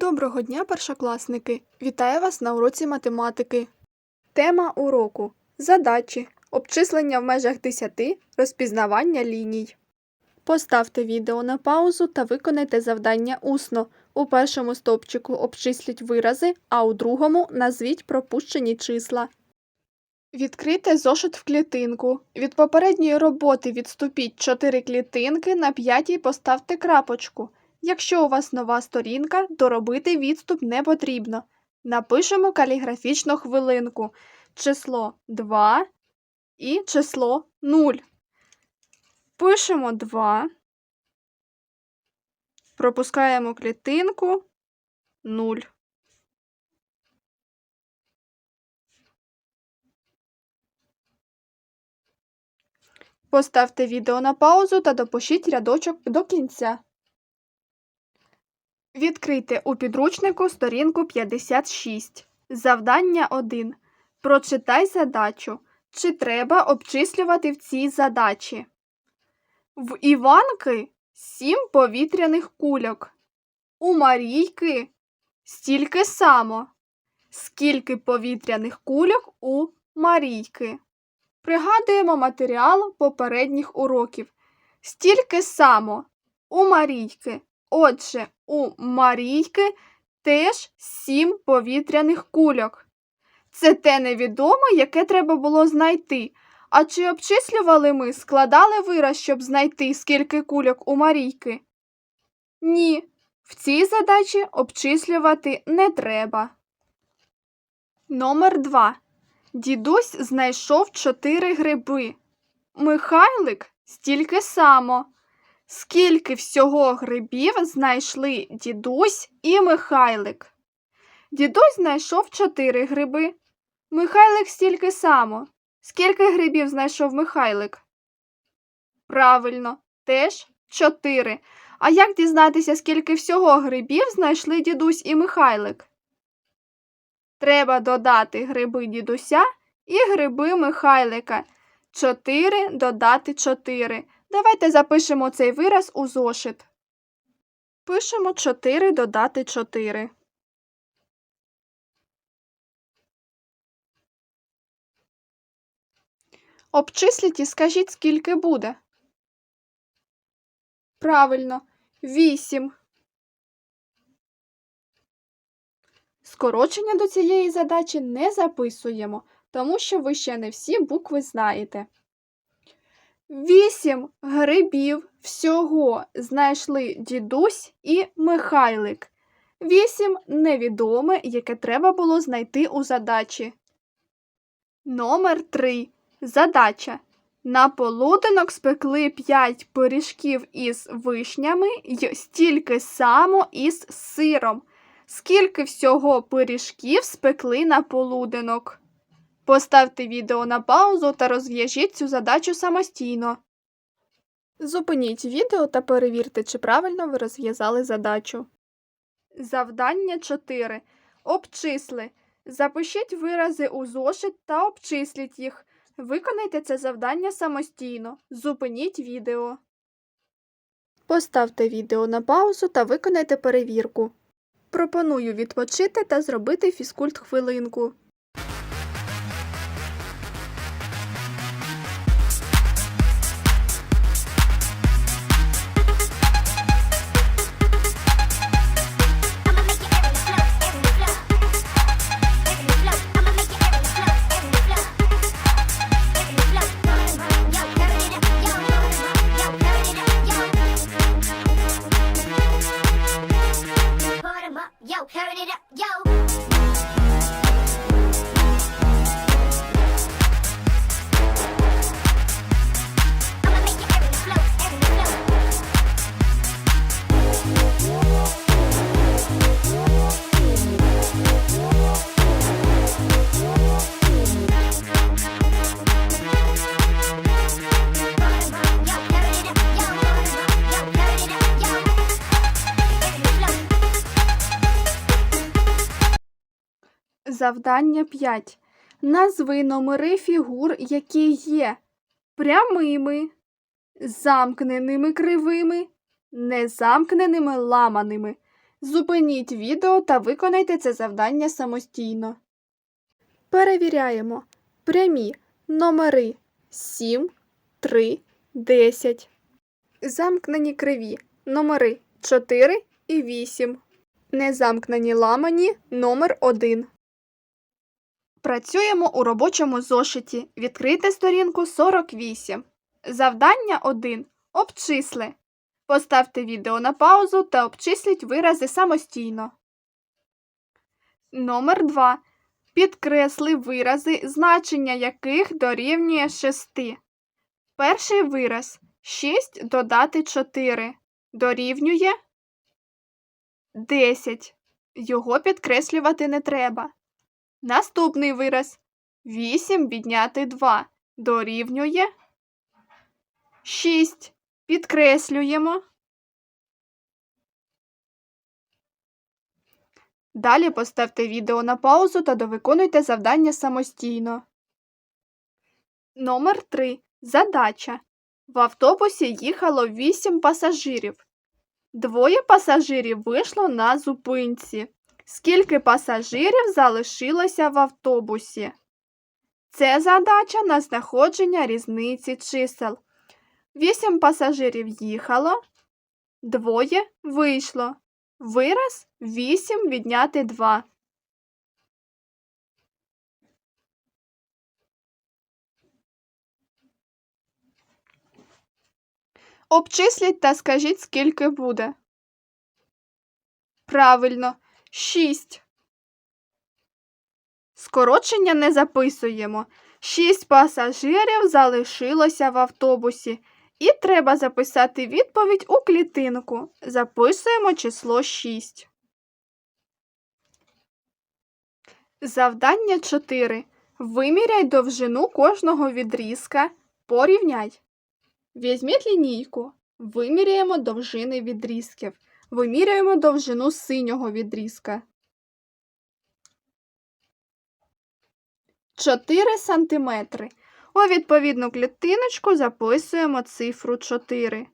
Доброго дня, першокласники! Вітаю вас на уроці математики. Тема уроку Задачі. Обчислення в межах 10, розпізнавання ліній. Поставте відео на паузу та виконайте завдання усно. У першому стовпчику обчисліть вирази, а у другому назвіть пропущені числа. Відкрийте зошит в клітинку. Від попередньої роботи відступіть 4 клітинки, на п'ятій поставте крапочку. Якщо у вас нова сторінка, то робити відступ не потрібно. Напишемо каліграфічну хвилинку. Число 2 і число 0. Пишемо 2. Пропускаємо клітинку 0. Поставте відео на паузу та допишіть рядочок до кінця. Відкрийте у підручнику сторінку 56. Завдання 1. Прочитай задачу. Чи треба обчислювати в цій задачі? В Іванки 7 повітряних кульок. У Марійки стільки само. Скільки повітряних кульок у Марійки? Пригадуємо матеріал попередніх уроків. Стільки само у Марійки. Отже, у Марійки теж сім повітряних кульок. Це те невідоме, яке треба було знайти. А чи обчислювали ми, складали вираз, щоб знайти, скільки кульок у Марійки? Ні, в цій задачі обчислювати не треба. Номер 2. Дідусь знайшов чотири гриби. Михайлик стільки само. Скільки всього грибів знайшли дідусь і Михайлик? Дідусь знайшов чотири гриби. Михайлик стільки само. Скільки грибів знайшов Михайлик? Правильно, теж чотири. А як дізнатися, скільки всього грибів знайшли дідусь і Михайлик? Треба додати гриби дідуся і гриби Михайлика. Чотири додати чотири. Давайте запишемо цей вираз у зошит. Пишемо 4 додати 4. Обчисліть і скажіть, скільки буде. Правильно, 8. Скорочення до цієї задачі не записуємо, тому що ви ще не всі букви знаєте. Вісім грибів всього знайшли дідусь і Михайлик. Вісім невідоме, яке треба було знайти у задачі. Номер 3. Задача. На полуденок спекли 5 пиріжків із вишнями й стільки само із сиром. Скільки всього пиріжків спекли на полуденок? Поставте відео на паузу та розв'яжіть цю задачу самостійно. Зупиніть відео та перевірте, чи правильно ви розв'язали задачу. Завдання 4. Обчисли. Запишіть вирази у зошит та обчисліть їх. Виконайте це завдання самостійно. Зупиніть відео. Поставте відео на паузу та виконайте перевірку. Пропоную відпочити та зробити фізкульт хвилинку. Завдання 5. Назви номери фігур, які є прямими, замкненими кривими, незамкненими ламаними. Зупиніть відео та виконайте це завдання самостійно. Перевіряємо. Прямі номери 7, 3, 10. Замкнені криві номери 4 і 8. Незамкнені ламані номер 1. Працюємо у робочому зошиті. Відкрийте сторінку 48. Завдання 1. Обчисли. Поставте відео на паузу та обчисліть вирази самостійно. Номер 2. Підкресли вирази, значення яких дорівнює 6. Перший вираз 6 додати 4 дорівнює 10. Його підкреслювати не треба. Наступний вираз 8 відняти 2 дорівнює 6. Підкреслюємо. Далі поставте відео на паузу та довиконуйте завдання самостійно. Номер 3. Задача. В автобусі їхало 8 пасажирів. Двоє пасажирів вийшло на зупинці. Скільки пасажирів залишилося в автобусі? Це задача на знаходження різниці чисел. Вісім пасажирів їхало, двоє вийшло. Вираз 8 відняти 2. Обчисліть та скажіть, скільки буде. Правильно, 6. Скорочення не записуємо. 6 пасажирів залишилося в автобусі. І треба записати відповідь у клітинку. Записуємо число 6. Завдання 4. Виміряй довжину кожного відрізка. Порівняй. Візьміть лінійку. Виміряємо довжини відрізків. Виміряємо довжину синього відрізка. 4 сантиметри. У відповідну клітиночку записуємо цифру 4.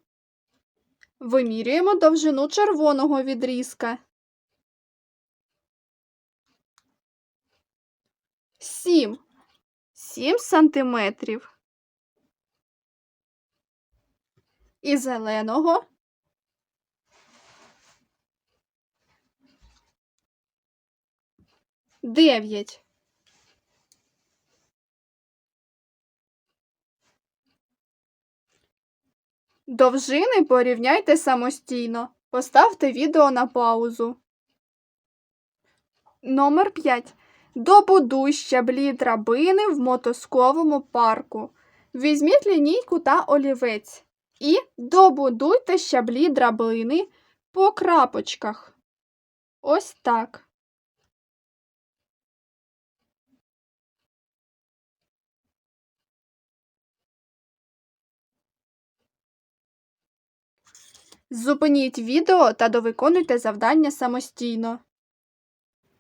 Вимірюємо довжину червоного відрізка. 7. 7 сантиметрів. І зеленого. Дев'ять. Довжини порівняйте самостійно. Поставте відео на паузу. Номер 5. Добудуй щаблі драбини в мотузковому парку. Візьміть лінійку та олівець. І добудуйте щаблі драбини по крапочках. Ось так. Зупиніть відео та довиконуйте завдання самостійно.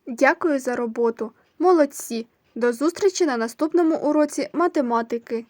Дякую за роботу. Молодці. До зустрічі на наступному уроці математики.